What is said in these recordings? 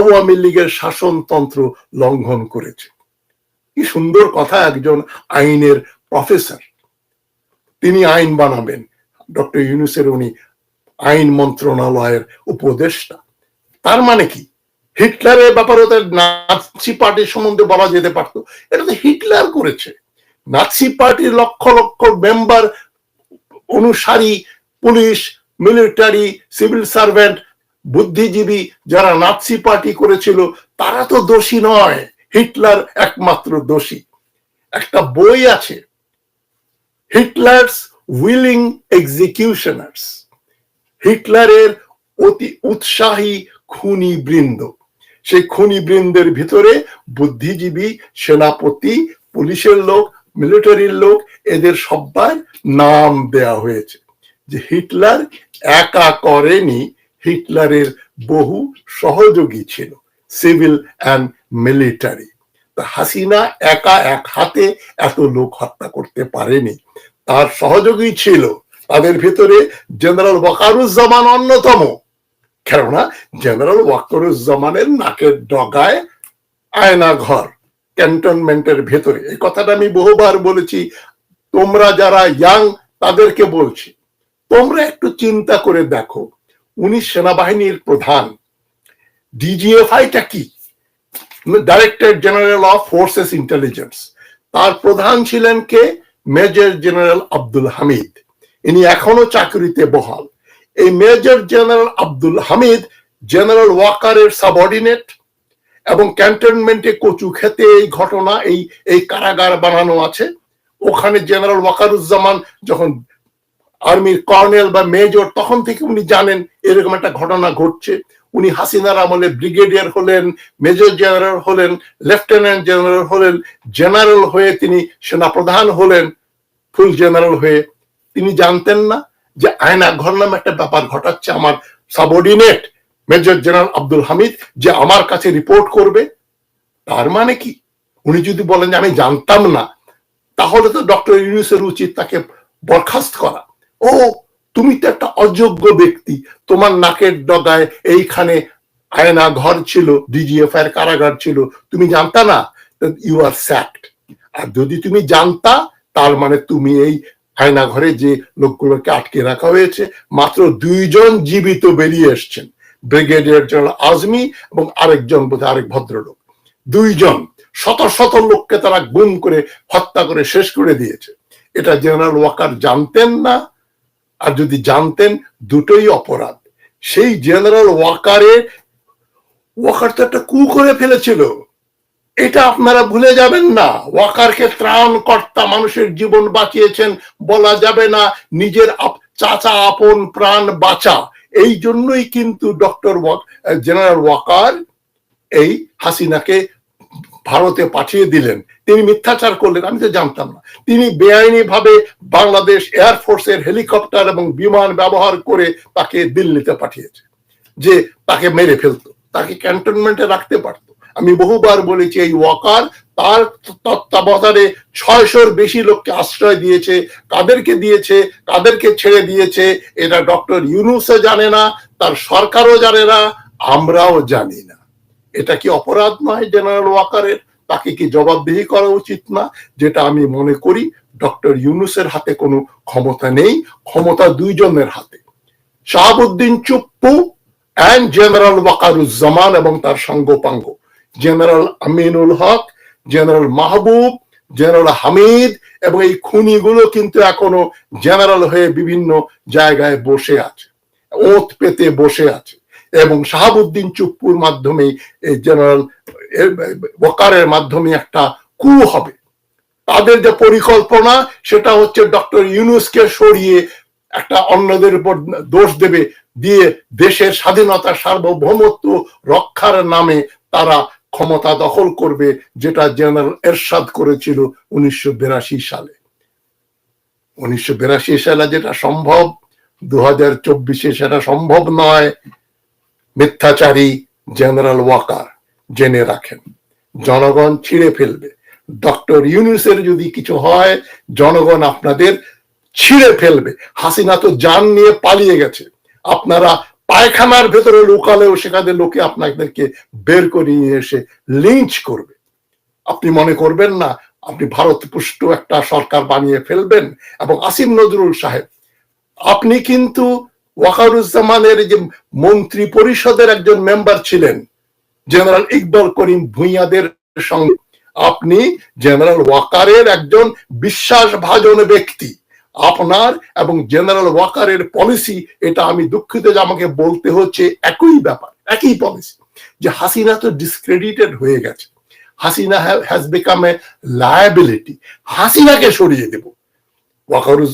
আওয়ামী লীগের শাসনতন্ত্র লঙ্ঘন করেছে। কি সুন্দর কথা একজন আইনের প্রফেসর। তিনি আইন বানাবেন। ডক্টর ইউনুসের উনি আইন মন্ত্রণালয়ের উপদেষ্টা। তার মানে কি? হিটলারের ব্যাপারে তার নাৎসি পার্টির সম্বন্ধে বলা যেতে পারতো। এটা তো হিটলার করেছে। নাৎসি পার্টির লক্ষ লক্ষ মেম্বার, অনুসারী, পুলিশ, মিলিটারি, সিভিল সার্ভেন্ট বুদ্ধিজীবী যারা নাৎসি পার্টি করেছিল, তারা তো দোষী নয়। হিটলার একমাত্র দোষী। একটা বই আছে, হিটলার্স উইলিং এক্সিকিউশনার্স। হিটলারের অতি উৎসাহী খুনি বৃন্দ সেই খুনি বৃন্দের ভিতরে বুদ্ধিজীবী, সেনাপতি, পুলিশের লোক, মিলিটারির লোক, এদের সবার নাম দেয়া হয়েছে। যে হিটলার একা করেনি হিটলারের বহু সহযোগী ছিল, সিভিল অ্যান্ড মিলিটারি। হাসিনা একা এক হাতে এত লোক হত্যা করতে পারেনি। তার সহযোগী ছিল তাদের ভিতরে জেনারেল ওয়াকারুজ্জামান অন্যতম। কেননা জেনারেল ওয়াকারুজ্জামানের নাকের ডগায় আয়না ঘর, ক্যান্টনমেন্টের ভেতরে। এই কথাটা আমি বহুবার বলেছি, তোমরা যারা ইয়াং তাদেরকে বলছি। তোমরা একটু চিন্তা করে দেখো উনি সেনাবাহিনীর প্রধান। ডিজিএফআইটা কি? Director general of forces intelligence তার প্রধান ছিলেন কে? Major general Abdul Hamid. ইনি এখনও চাকরিতে বহাল। এই major general Abdul Hamid general ওয়াকারের সাবঅর্ডিনেট এবং ক্যান্টনমেন্টে কচু খেতে এই ঘটনা, এই এই কারাগার বানানো আছে। ওখানে জেনারেল ওয়াকারুজ্জামান যখন আর্মির কর্নেল বা মেজর তখন থেকে উনি জানেন এরকম একটা ঘটনা ঘটছে। উনি হাসিনার আমলে ব্রিগেডিয়ার হলেন, মেজর জেনারেল হলেন, লেফটেন্যান্ট জেনারেল হলেন, জেনারেল হয়ে তিনি সেনাপ্রধান হলেন, ফুল জেনারেল হয়ে। তিনি জানতেন না যে আয়না ঘর নামে একটা ব্যাপার ঘটাচ্ছে আমার subordinate major general Abdul Hamid যে আমার কাছে রিপোর্ট করবে। তার মানে কি? উনি যদি বলেন যে আমি জানতাম না, তাহলে তো ডক্টর ইউনুসের উচিত তাকে বরখাস্ত করা। ও, তুমি তো একটা অযোগ্য ব্যক্তি। তোমার নাকের ডগায় এইখানে আয়না ঘর ছিল ডিজিএফ এর কারাগার ছিল। তুমি জানতা না? ইউ আর স্যাক্ট আর যদি তুমি জানতা, তার মানে তুমি এই আয়না ঘরে যে লোকগুলোকে আটকে রাখা হয়েছে, মাত্র দুইজন জীবিত বেরিয়ে এসছেন। ব্রিগেডিয়ার জেনারেল আজমি এবং আরেকজন বোধ আরেক ভদ্রলোক। দুইজন, শত শত লোককে তারা গুম করে হত্যা করে শেষ করে দিয়েছে। এটা জেনারেল ওয়াকার জানতেন না আর যদি জানতেন, দুটোই অপরাধ। সেই জেনারেল ওয়াকারের ওয়াকার তো একটা কু করে ফেলেছিল। এটা আপনারা ভুলে যাবেন না। ওয়াকারকে ত্রাণ কর্তা মানুষের জীবন বাঁচিয়েছেন, বলা যাবে না নিজের চাচা আপন প্রাণ বাঁচা। এই জন্যই কিন্তু ডক্টর জেনারেল ওয়াকার এই হাসিনাকে ভারতে পাঠিয়ে দিলেন। তিনি মিথ্যাচার করলেন, আমি তো জানতাম না। তিনি বেআইনি ভাবে বাংলাদেশ এয়ারফোর্সের হেলিকপ্টার এবং বিমান ব্যবহার করে তাকে দিল্লিতে পাঠিয়েছে, যে তাকে মেরে ফেলতো, তাকে ক্যান্টনমেন্টে রাখতে পারত। আমি বহুবার বলেছি, এই ওয়াকার তার তত্ত্বাবধানে ছয়শোর বেশি লোককে আশ্রয় দিয়েছে, কাদেরকে দিয়েছে, কাদেরকে ছেড়ে দিয়েছে, এটা ডক্টর ইউনুসও জানে না, তার সরকারও জানে না, আমরাও জানি না। এটা কি অপরাধ নয় জেনারেল ওয়াকারের তাকে কি জবাবদিহি করা উচিত না? যেটা আমি মনে করি ডক্টর ইউনুসের হাতে কোনো ক্ষমতা নেই, ক্ষমতা দুইজনের হাতে। শাহাবুদ্দিন চুপ্পু অ্যান্ড জেনারেল ওয়াকারুজ্জামান এবং তার সঙ্গপাঙ্গ। General Aminul Haque general Mahbub general Hamid এবং এই খুনিগুলো কিন্তু এখনও জেনারেল হয়ে বিভিন্ন জায়গায় বসে আছে, ওত পেতে বসে আছে। এবং শাহাবুদ্দিন চুপ্পুর মাধ্যমে জেনারেল ওয়াকারের মাধ্যমে একটা কু হবে। তাদের যে পরিকল্পনা, সেটা হচ্ছে ডক্টর ইউনুসকে সরিয়ে একটা অন্যদের উপর দোষ দেবে, দিয়ে দেশের স্বাধীনতা সার্বভৌমত্ব রক্ষার নামে তারা ক্ষমতা দখল করবে, যেটা জেনারেল এরশাদ করেছিল উনিশশো সালে। উনিশশো সালে যেটা সম্ভব, দু হাজার চব্বিশে সেটা সম্ভব নয়। মিথ্যাচারী জেনারেল ওয়াকার জেনে রাখেন। জনগণ ছিঁড়ে ফেলবে। ডক্টর ইউনুসের যদি কিছু হয়, জনগণ আপনাদের ছিঁড়ে ফেলবে। হাসিনা তো যান নিয়ে পালিয়ে গেছে। আপনারা পায়খানার ভেতরে লোকালেও সেখানে লোকে আপনাদেরকে বের করে নিয়ে এসে লিঞ্চ করবে। আপনি মনে করবেন না, আপনি ভারত পুষ্ট একটা সরকার বানিয়ে ফেলবেন? এবং আসিম নজরুল সাহেব, আপনি কিন্তু ওয়াকারুজ্জামানের যে মন্ত্রী পরিষদের একজন মেম্বার ছিলেন, জেনারেল ইকবাল করিম ভুইয়াদের সঙ্গে। আপনি জেনারেল ওয়াকারের একজন বিশ্বাসভাজন ব্যক্তি। আপনার এবং জেনারেল ওয়াকারের পলিসি এটা আমি দুঃখিত যে আমাকে বলতে হচ্ছে একই ব্যাপার, একই পলিসি যে হাসিনা তো ডিসক্রেডিটেড হয়ে গেছে। Hasina has become a liability হাসিনাকে সরিয়ে দেব। ওয়াকারুজ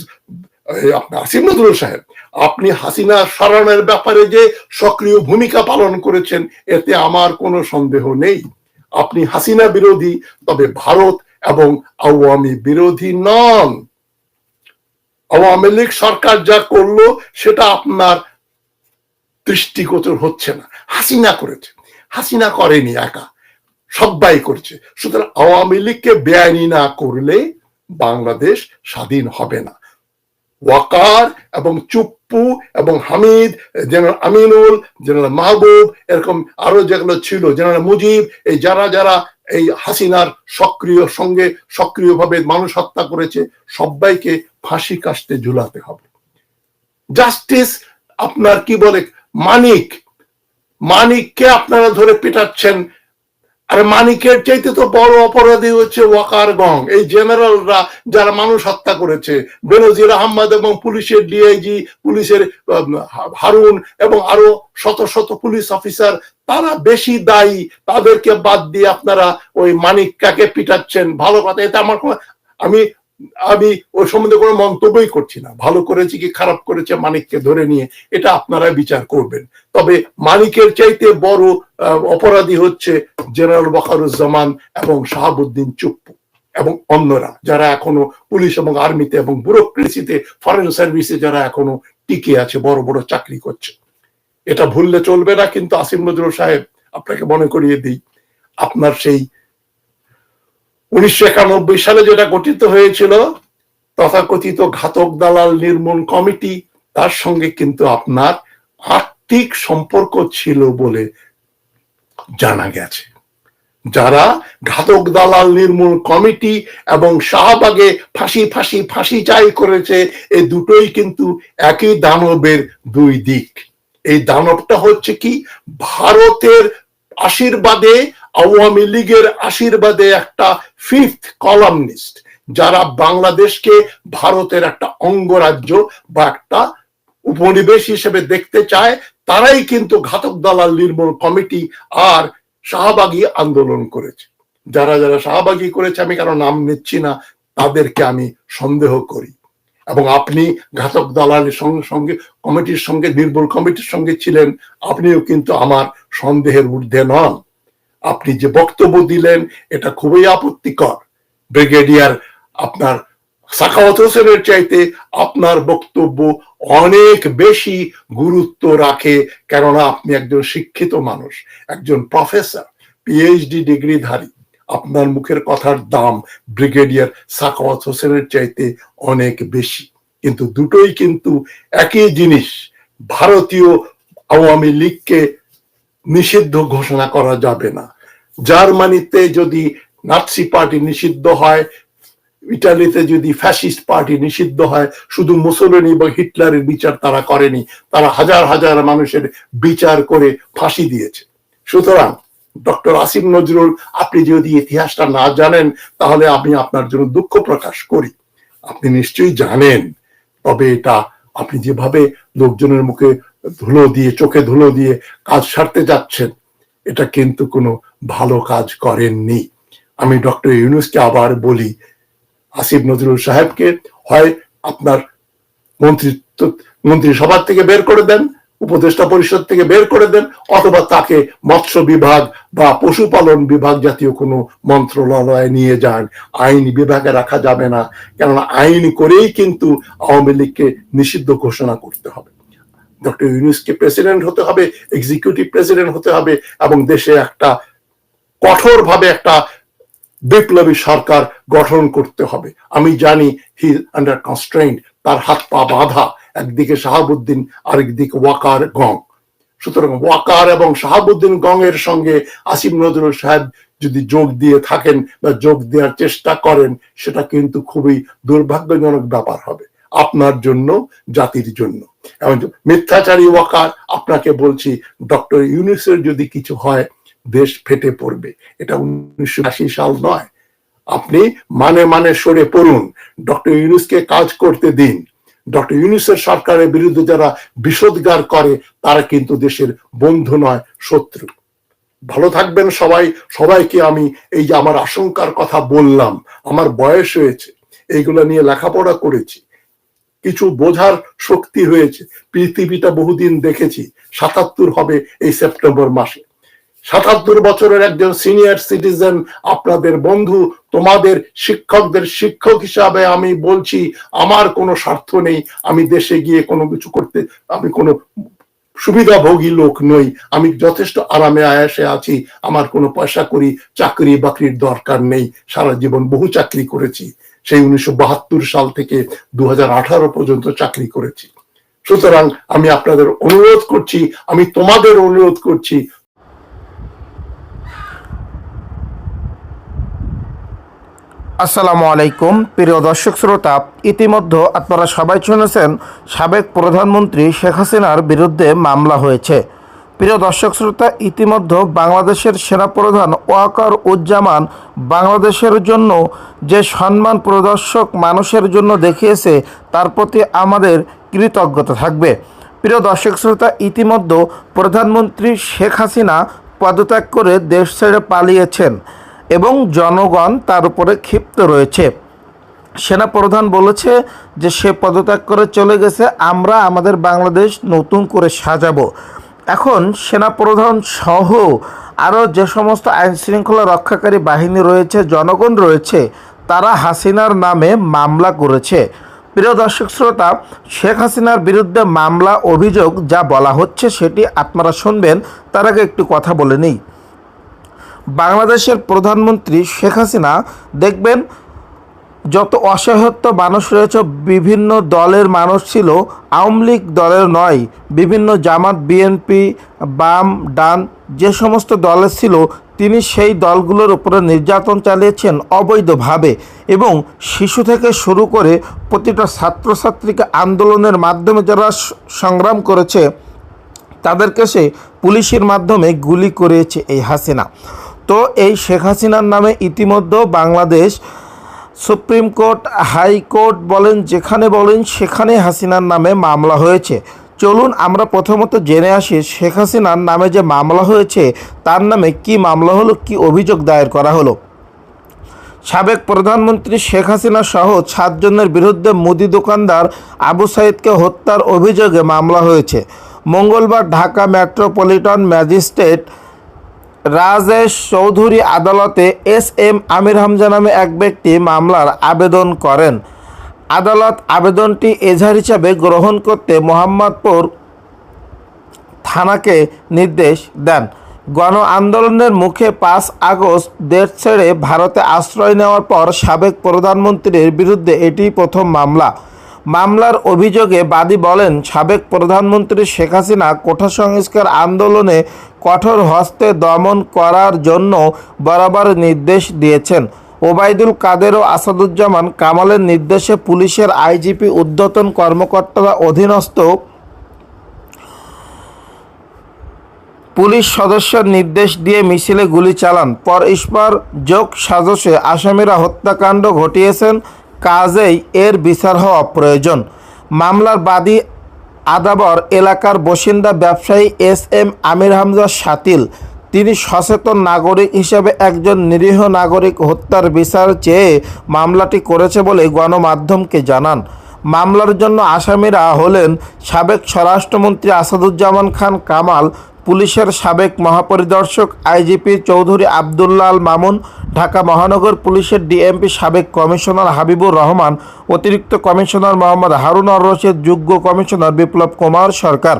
আসিম নজরুল সাহেব, আপনি হাসিনা সরানোর ব্যাপারে যে সক্রিয় ভূমিকা পালন করেছেন, এতে আমার কোনো সন্দেহ নেই। আপনি হাসিনা বিরোধী, তবে ভারত এবং আওয়ামী বিরোধী নন। আওয়ামী লীগ সরকার যা করল, সেটা আপনার দৃষ্টিগোচর হচ্ছে না। হাসিনা করেছে। হাসিনা করেনি একা। সবাই করছে। সুতরাং আওয়ামী লীগকে বেআইনি না করলে বাংলাদেশ স্বাধীন হবে না। ওয়াকার এবং চুপ্পু এবং হামিদ, জেনারেল আমিনুল, জেনারেল মাহবুব, এরকম আরও যেগুলো ছিল, জেনারেল মুজিব, এই যারা যারা এই হাসিনার সক্রিয় সঙ্গে সক্রিয়ভাবে মানুষ হত্যা করেছে, সবাইকে ফাঁসি কাস্তে ঝুলাতে হবে। জাস্টিস আপনার কি বলে, মানিক, মানিককে আপনারা ধরে পিটাচ্ছেন আর মানিকের চাইতে তো বড় অপরাধী হচ্ছে ওয়াকার গং। এই জেনারেলরা যারা মানুষ হত্যা করেছে, বেনজির আহমদ এবং পুলিশের ডিআইজি, পুলিশের হারুন এবং আরও শত শত পুলিশ অফিসার, তারা বেশি দায়ী। তাদেরকে বাদ দিয়ে আপনারা ওই মানিক কাকে পিটাচ্ছেন? ভালো কথা, এটা আমার আমি আমি ওই সম্বন্ধে কোনো মন্তব্যই করছি না। ভালো করেছি কি খারাপ করেছে মানিককে ধরে নিয়ে, এটা আপনারা বিচার করবেন। তবে মানিকের চাইতে বড় অপরাধী হচ্ছে জেনারেল বখারুজ্জামান এবং শাহাবুদ্দিন চুপ্পু এবং অন্যরা যারা এখনও পুলিশ এবং আর্মিতে এবং ব্যুরোক্রেসিতে, ফরেন সার্ভিসে যারা এখনও টিকে আছে, বড় বড় চাকরি করছে। এটা ভুললে চলবে না, কিন্তু আসিম নজরুল সাহেব, আপনাকে মনে করিয়ে দিই, আপনার সেই উনিশশো একানব্বই সালে যেটা গঠিত হয়েছিল, তথাকথিত ঘাতক দালাল নির্মূল কমিটি, তার সঙ্গে কিন্তু আপনার আর্থিক সম্পর্ক ছিল বলে জানা গেছে। যারা ঘাতক দালাল নির্মূল কমিটি এবং শাহবাগে ফাঁসি ফাঁসি ফাঁসি চাই করেছে এই দুটোই কিন্তু একই দানবের দুই দিক। এই দানবটা হচ্ছে কি? ভারতের আশীর্বাদে আওয়ামী লীগের আশীর্বাদে একটা ফিফথ কলামনিস্ট যারা বাংলাদেশকে ভারতের একটা অঙ্গরাজ্য বা একটা উপনিবেশ হিসেবে দেখতে চায়, তারাই কিন্তু ঘাতক দালাল নির্মূল কমিটি আর শাহবাগী আন্দোলন করেছে। যারা যারা শাহবাগী করেছে, আমি কারও নাম নিচ্ছি না, তাদেরকে আমি সন্দেহ করি। এবং আপনি ঘাতক দালালের সঙ্গে সঙ্গে, কমিটির সঙ্গে, নির্মূল কমিটির সঙ্গে ছিলেন, আপনিও কিন্তু আমার সন্দেহের ঊর্ধ্বে নন। আপনি যে বক্তব্য দিলেন, এটা খুবই আপত্তিকর। ব্রিগেডিয়ার আপনার সাখাওয়াত হোসেনের চাইতে আপনার বক্তব্য অনেক বেশি গুরুত্ব রাখে, কেননা আপনি একজন শিক্ষিত মানুষ, একজন প্রফেসর পিএইচডি ডিগ্রিধারী। আপনার মুখের কথার দাম ব্রিগেডিয়ার সাখাওয়াত হোসেনের চাইতে অনেক বেশি। কিন্তু দুটোই কিন্তু একই জিনিস। ভারতীয় আওয়ামী লীগকে নিষিদ্ধ ঘোষণা করা যাবে না। জার্মানিতে যদি নাৎসি পার্টি নিষিদ্ধ হয়, ইটালিতে যদি ফ্যাসিস্ট পার্টি নিষিদ্ধ হয়, শুধু মুসলিনী বা হিটলারের বিচার তারা করেনি, তারা হাজার হাজার মানুষের বিচার করে ফাঁসি দিয়েছে। সুতরাং, ডক্টর আসিম নজরুল, আপনি যদি ইতিহাসটা না জানেন, তাহলে আমি আপনার জন্য দুঃখ প্রকাশ করি। আপনি নিশ্চয়ই জানেন, তবে এটা আপনি যেভাবে লোকজনের মুখে ধুলো দিয়ে, চোখে ধুলো দিয়ে কাজ সারতে যাচ্ছেন। এটা কিন্তু কোনো ভালো কাজ করেননি। আমি ডক্টর ইউনুসকে আবার বলি, আসিফ নজরুল সাহেবকে, হয় আপনার মন্ত্রিত্ব মন্ত্রিসভার থেকে বের করে দেন, উপদেষ্টা পরিষদ থেকে বের করে দেন, অথবা তাকে মৎস্য বিভাগ বা পশুপালন বিভাগ জাতীয় কোনো মন্ত্রণালয়ে নিয়ে যান। আইন বিভাগে রাখা যাবে না, কেননা আইন করেই কিন্তু আওয়ামী লীগকে নিষিদ্ধ ঘোষণা করতে হবে। ডক্টর ইউনুসকে প্রেসিডেন্ট হতে হবে এক্সিকিউটিভ প্রেসিডেন্ট হতে হবে, এবং দেশে একটা কঠোরভাবে একটা বিপ্লবী সরকার গঠন করতে হবে। আমি জানি হি আন্ডার কনস্ট্রেন্ট তার হাত পা বাঁধা, একদিকে শাহাবুদ্দিন, আরেকদিকে ওয়াকার গং। সুতরাং ওয়াকার এবং শাহাবুদ্দিন গং এর সঙ্গে আসিম নজরুল সাহেব যদি যোগ দিয়ে থাকেন বা যোগ দেওয়ার চেষ্টা করেন, সেটা কিন্তু খুবই দুর্ভাগ্যজনক ব্যাপার হবে। আপনার জন্য, জাতির জন্য। এবং মিথ্যাচারী ওয়াকার, আপনাকে বলছি, ডক্টর ইউনুসের যদি কিছু হয়, দেশ ফেটে পড়বে। এটা উনিশশো আশি সাল নয়। আপনি মানে মানে সরে পড়ুন। ডক্টর ইউনুসকে কাজ করতে দিন। ডক্টর ইউনুসের সরকারের বিরুদ্ধে যারা বিষোদ্গার করে, তারা কিন্তু দেশের বন্ধু নয়, শত্রু। ভালো থাকবেন সবাই। সবাইকে আমি এই যে আমার আশঙ্কার কথা বললাম, আমার বয়স হয়েছে, এইগুলো নিয়ে লেখাপড়া করেছি। কিছু বোঝার শক্তি হয়েছে। পৃথিবীটা বহুদিন দেখেছি, সাতাত্তর হবে এই সেপ্টেম্বর মাসে। সাতাত্তর বছরের একজন সিনিয়র সিটিজেন, আপনাদের বন্ধু, তোমাদের শিক্ষকদের শিক্ষক হিসাবে আমি বলছি, আমার কোনো স্বার্থ নেই, আমি দেশে গিয়ে কোনো কিছু করতে, আমি কোনো সুবিধাভোগী লোক নই, আমি যথেষ্ট আরামে আয়াসে আছি, আমার কোনো পয়সা করি চাকরি বাকরির দরকার নেই, সারা জীবন বহু চাকরি করেছি। সেই উনিশশো সাল থেকে দু পর্যন্ত চাকরি করেছি। সুতরাং আমি আপনাদের অনুরোধ করছি, আমি তোমাদের অনুরোধ করছি। আসসালামু আলাইকুম, প্রিয় দর্শক শ্রোতা। ইতিমধ্যে আপনারা সবাই শুনেছেন, সাবেক প্রধানমন্ত্রী শেখ হাসিনার বিরুদ্ধে মামলা হয়েছে। প্রিয় দর্শক শ্রোতা, ইতিমধ্যে বাংলাদেশের সেনাপ্রধান ওয়াকার উজ্জামান বাংলাদেশের জন্য যে সম্মান প্রদর্শক মানুষের জন্য দেখিয়েছে, তার প্রতি আমাদের কৃতজ্ঞতা থাকবে। প্রিয় দর্শক শ্রোতা, ইতিমধ্যে প্রধানমন্ত্রী শেখ হাসিনা পদত্যাগ করে দেশ ছেড়ে পালিয়েছেন এবং জনগণ তার উপরে ক্ষিপ্ত রয়েছে। সেনাপ্রধান বলেছে যে সে পদত্যাগ করে চলে গেছে, আমরা আমাদের বাংলাদেশ নতুন করে সাজাবো। এখন সেনাপ্রধান সহ আরও যে সমস্ত আইন শৃঙ্খলা রক্ষাকারী বাহিনী রয়েছে, জনগণ রয়েছে, তারা হাসিনার নামে মামলা করেছে। প্রিয় দর্শক শ্রোতা, শেখ হাসিনার বিরুদ্ধে মামলা অভিযোগ যা বলা হচ্ছে সেটি আপনারা শুনবেন, তার আগে একটু কথা বলে নিই। বাংলাদেশের প্রধানমন্ত্রী শেখ হাসিনা দেখবেন যত অসহায়ত্ব মানুষ রয়েছে, বিভিন্ন দলের মানুষ ছিল, আওয়ামী লীগ দলের নয়, বিভিন্ন জামাত, বিএনপি, বাম, ডান, যে সমস্ত দলের ছিল, তিনি সেই দলগুলোর উপরে নির্যাতন চালিয়েছেন অবৈধভাবে এবং শিশু থেকে শুরু করে প্রতিটা ছাত্রছাত্রীকে আন্দোলনের মাধ্যমে যারা সংগ্রাম করেছে, তাদেরকে সে পুলিশের মাধ্যমে গুলি করেছে এই হাসিনা। তো এই শেখ হাসিনার নামে ইতিমধ্যে বাংলাদেশ সুপ্রিম কোর্ট হাইকোর্ট বলেন, যেখানে বলেন, সেখানে হাসিনার নামে মামলা হয়েছে। চলুন আমরা প্রথমত জেনে আসি শেখ হাসিনার নামে যে মামলা হয়েছে, তার নামে কি মামলা হলো, কি অভিযোগ দায়ের করা হলো। সাবেক প্রধানমন্ত্রী শেখ হাসিনা সহ সাতজনের বিরুদ্ধে মুদি দোকানদার আবু সাইদকে হত্যার অভিযোগে মামলা হয়েছে। মঙ্গলবার ঢাকা মেট্রোপলিটন ম্যাজিস্ট্রেট রাজেশ চৌধুরী আদালতে এস এম আমির হামজা নামে এক ব্যক্তি মামলার আবেদন করেন। আদালত আবেদনটি এজাহার হিসাবে গ্রহণ করতে মোহাম্মদপুর থানাকে নির্দেশ দেন। গণ আন্দোলনের মুখে পাঁচ আগস্ট দেশ ছেড়ে ভারতে আশ্রয় নেওয়ার পর সাবেক প্রধানমন্ত্রীর বিরুদ্ধে এটি প্রথম মামলা। মামলার অভিযোগে বাদী বলেন, সাবেক প্রধানমন্ত্রী শেখ হাসিনা কোঠা সংস্কার আন্দোলনে কঠোর হস্তে দমন করার জন্য বরাবর নির্দেশ দিয়েছেন। ওবায়দুল কাদের ও আসাদুজ্জামান কামালের নির্দেশে পুলিশের আইজিপি উদ্যতন কর্মকর্তারা অধীনস্থ পুলিশ সদস্যের নির্দেশ দিয়ে মিছিলে গুলি চালান। পর ইস্পার যোগ সাজসে আসামিরা হত্যাকাণ্ড ঘটিয়েছেন। কাজেই এর বিচার হওয়া প্রয়োজন। মামলার বাদী আদাবর এলাকার বাসিন্দা ব্যবসায়ী এস এম আমির হামজা শাতিল। তিনি সচেতন নাগরিক হিসেবে একজন নিরীহ নাগরিক হত্যার বিচার চেয়ে মামলাটি করেছে বলে গণমাধ্যমকে জানান। মামলার জন্য আসামিরা হলেন সাবেক স্বরাষ্ট্রমন্ত্রী আসাদুজ্জামান খান কামাল পুলিশের সাবেক মহাপরিদর্শক আইজিপি চৌধুরী আবদুল্লাল মামুন, ঢাকা মহানগর পুলিশের ডিএমপি সাবেক কমিশনার হাবিবুর রহমান, অতিরিক্ত কমিশনার মোহাম্মদ হারুন আর রশিদ, যোগ্য কমিশনার বিপ্লব কুমার সরকার।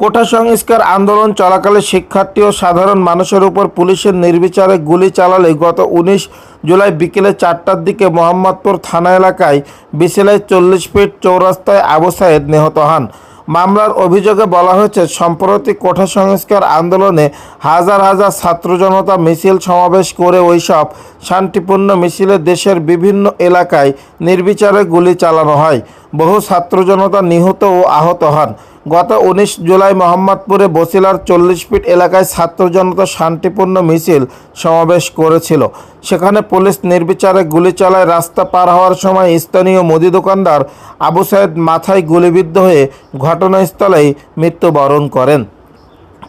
কোঠা সংস্কার আন্দোলন চলাকালে শিক্ষার্থী ও সাধারণ মানুষের উপর পুলিশের নির্বিচারে গুলি চালালে গত উনিশ জুলাই বিকেলে চারটার দিকে মোহাম্মদপুর থানা এলাকায় বিকেলে চল্লিশ ফিট চৌরাস্তায় আবু সাইদ নিহত হন। মামলার অভিযোগে বলা হয়েছে, সম্প্রতি কোঠা সংস্কার আন্দোলনে হাজার হাজার ছাত্র জনতা মিছিল সমাবেশ করে ওইসব শান্তিপূর্ণ মিছিলে দেশের বিভিন্ন এলাকায় নির্বিচারে গুলি চালানো হয়। বহু ছাত্র জনতা নিহত ও আহত হন। গত উনিশ জুলাই মোহাম্মদপুরে বসিলার চল্লিশ ফিট এলাকায় ছাত্র জনতা শান্তিপূর্ণ মিছিল সমাবেশ করেছিল। সেখানে পুলিশ নির্বিচারে গুলি চালায়, রাস্তা পার হওয়ার সময় স্থানীয় মুদি দোকানদার আবু সাইদ মাথায় গুলিবিদ্ধ হয়ে ঘটনাস্থলেই মৃত্যুবরণ করেন।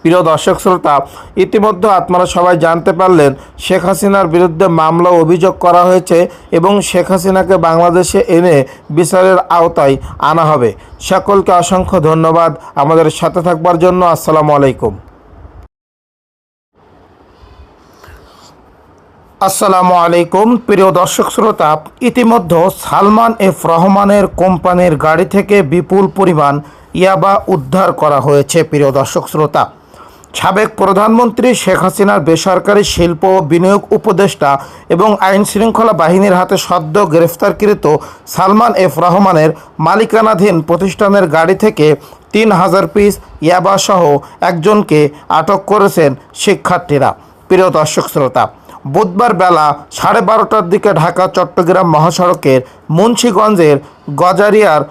প্রিয় দর্শক শ্রোতা, ইতিমধ্যে আপনারা সবাই জানতে পারলেন, শেখ হাসিনার বিরুদ্ধে মামলা অভিযোগ করা হয়েছে এবং শেখ হাসিনাকে বাংলাদেশে এনে বিচারের আওতায় আনা হবে। সকলকে অসংখ্য ধন্যবাদ আমাদের সাথে থাকবার জন্য। আসসালামু আলাইকুম। আসসালামু আলাইকুম। প্রিয় দর্শক শ্রোতা, ইতিমধ্যে সালমান এফ রহমানের কোম্পানির গাড়ি থেকে বিপুল পরিমাণ ইয়াবা উদ্ধার করা হয়েছে। প্রিয় দর্শক শ্রোতা সাবেক প্রধানমন্ত্রী শেখ হাসিনার বেসরকারি শিল্প বিনিয়োগ উপদেষ্টা এবং আইন শৃঙ্খলা বাহিনীর হাতে সদ্য গ্রেফতারকৃত সালমান এফ রহমানের মালিকানাধীন প্রতিষ্ঠানের গাড়ি থেকে তিন হাজার পিস ইয়াবাসহ একজনকে আটক করেছেন শিক্ষার্থীরা। প্রিয় দর্শক শ্রোতা, বুধবার বেলা সাড়ে বারোটার দিকে ঢাকা চট্টগ্রাম মহাসড়কের মুন্সীগঞ্জের গজারিয়ার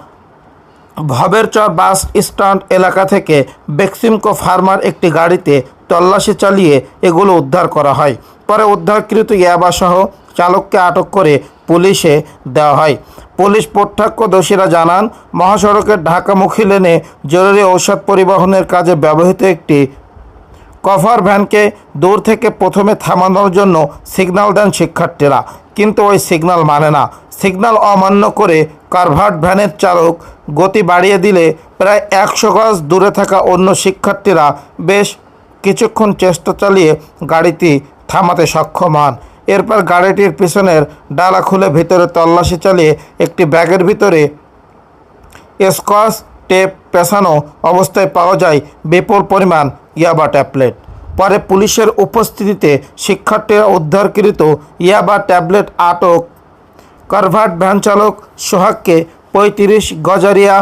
ভবেরচর বাস স্ট্যান্ড এলাকা থেকে বেক্সিমকো ফার্মার একটি গাড়িতে তল্লাশি চালিয়ে এগুলো উদ্ধার করা হয়। পরে উদ্ধারকৃত ইয়াবাসহ চালককে আটক করে পুলিশে দেওয়া হয়। পুলিশ প্রত্যক্ষদর্শীরা জানান, মহাসড়কের ঢাকামুখী লেনে জরুরি ঔষধ পরিবহনের কাজে ব্যবহৃত একটি কভার ভ্যানকে দূর থেকে প্রথমে থামানোর জন্য সিগন্যাল দেন শিক্ষার্থীরা। কিন্তু ওই সিগন্যাল মানে না। সিগন্যাল অমান্য করে কারভার্ট ভ্যানের চালক গতি বাড়িয়ে দিলে প্রায় একশো গজ দূরে থাকা অন্য শিক্ষার্থীরা বেশ কিছুক্ষণ চেষ্টা চালিয়ে গাড়িটি থামাতে সক্ষম হন। এরপর গাড়িটির পিছনের ডালা খুলে ভিতরে তল্লাশি চালিয়ে একটি ব্যাগের ভিতরে স্কচ টেপ পেছানো অবস্থায় পাওয়া যায় বিপুল পরিমাণ ইয়াবা ট্যাবলেট। পরে পুলিশের উপস্থিতিতে শিক্ষার্থীরা উদ্ধারকৃত ইয়াবা ট্যাবলেট আটক। কারভার্ট ভ্যান চালক সোহাগকে পঁয়ত্রিশ গজারিয়া